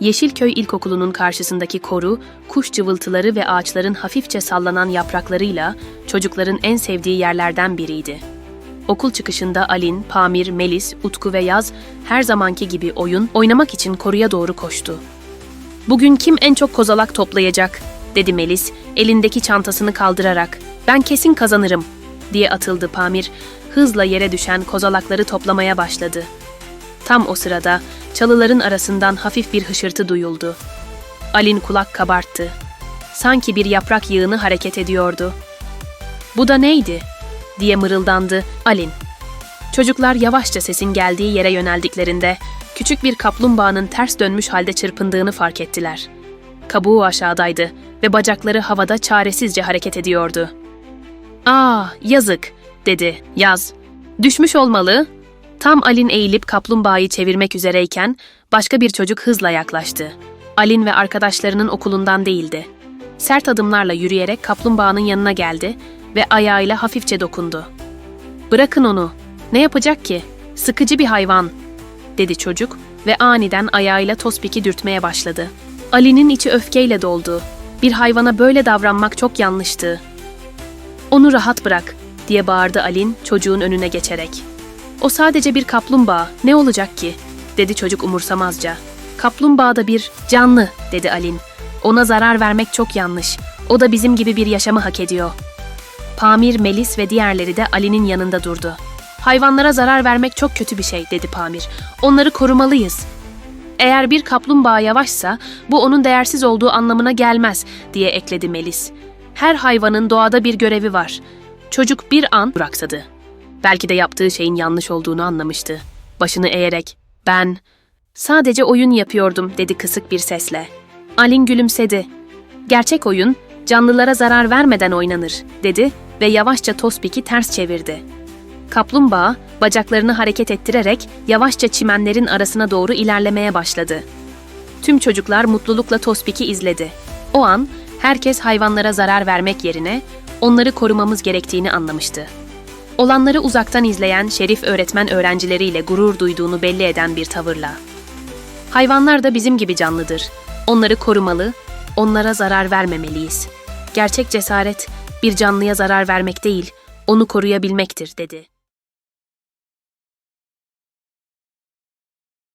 Yeşilköy İlkokulu'nun karşısındaki koru, kuş cıvıltıları ve ağaçların hafifçe sallanan yapraklarıyla çocukların en sevdiği yerlerden biriydi. Okul çıkışında Alin, Pamir, Melis, Utku ve Yaz her zamanki gibi oyun oynamak için koruya doğru koştu. Bugün kim en çok kozalak toplayacak? dedi Melis, elindeki çantasını kaldırarak. Ben kesin kazanırım, diye atıldı Pamir, hızla yere düşen kozalakları toplamaya başladı. Tam o sırada çalıların arasından hafif bir hışırtı duyuldu. Alin kulak kabarttı. Sanki bir yaprak yığını hareket ediyordu. Bu da neydi? diye mırıldandı Alin. Çocuklar yavaşça sesin geldiği yere yöneldiklerinde küçük bir kaplumbağanın ters dönmüş halde çırpındığını fark ettiler. Kabuğu aşağıdaydı ve bacakları havada çaresizce hareket ediyordu. "Aa, yazık." dedi Yaz. "Düşmüş olmalı." Tam Alin eğilip kaplumbağayı çevirmek üzereyken başka bir çocuk hızla yaklaştı. Alin ve arkadaşlarının okulundan değildi. Sert adımlarla yürüyerek kaplumbağanın yanına geldi ve ayağıyla hafifçe dokundu. Bırakın onu. Ne yapacak ki? Sıkıcı bir hayvan, dedi çocuk ve aniden ayağıyla Tospik'i dürtmeye başladı. Ali'nin içi öfkeyle doldu. Bir hayvana böyle davranmak çok yanlıştı. Onu rahat bırak, diye bağırdı Alin çocuğun önüne geçerek. O sadece bir kaplumbağa, ne olacak ki? dedi çocuk umursamazca. Kaplumbağa da bir canlı, dedi Alin. Ona zarar vermek çok yanlış. O da bizim gibi bir yaşamı hak ediyor. Pamir, Melis ve diğerleri de Ali'nin yanında durdu. Hayvanlara zarar vermek çok kötü bir şey, dedi Pamir. Onları korumalıyız. Eğer bir kaplumbağa yavaşsa bu onun değersiz olduğu anlamına gelmez, diye ekledi Melis. Her hayvanın doğada bir görevi var. Çocuk bir an duraksadı. Belki de yaptığı şeyin yanlış olduğunu anlamıştı. Başını eğerek, ben sadece oyun yapıyordum dedi kısık bir sesle. Alin gülümsedi. Gerçek oyun canlılara zarar vermeden oynanır dedi ve yavaşça Tospik'i ters çevirdi. Kaplumbağa bacaklarını hareket ettirerek yavaşça çimenlerin arasına doğru ilerlemeye başladı. Tüm çocuklar mutlulukla Tospik'i izledi. O an herkes hayvanlara zarar vermek yerine onları korumamız gerektiğini anlamıştı. Olanları uzaktan izleyen Şerif öğretmen öğrencileriyle gurur duyduğunu belli eden bir tavırla. Hayvanlar da bizim gibi canlıdır. Onları korumalı, onlara zarar vermemeliyiz. Gerçek cesaret bir canlıya zarar vermek değil, onu koruyabilmektir dedi.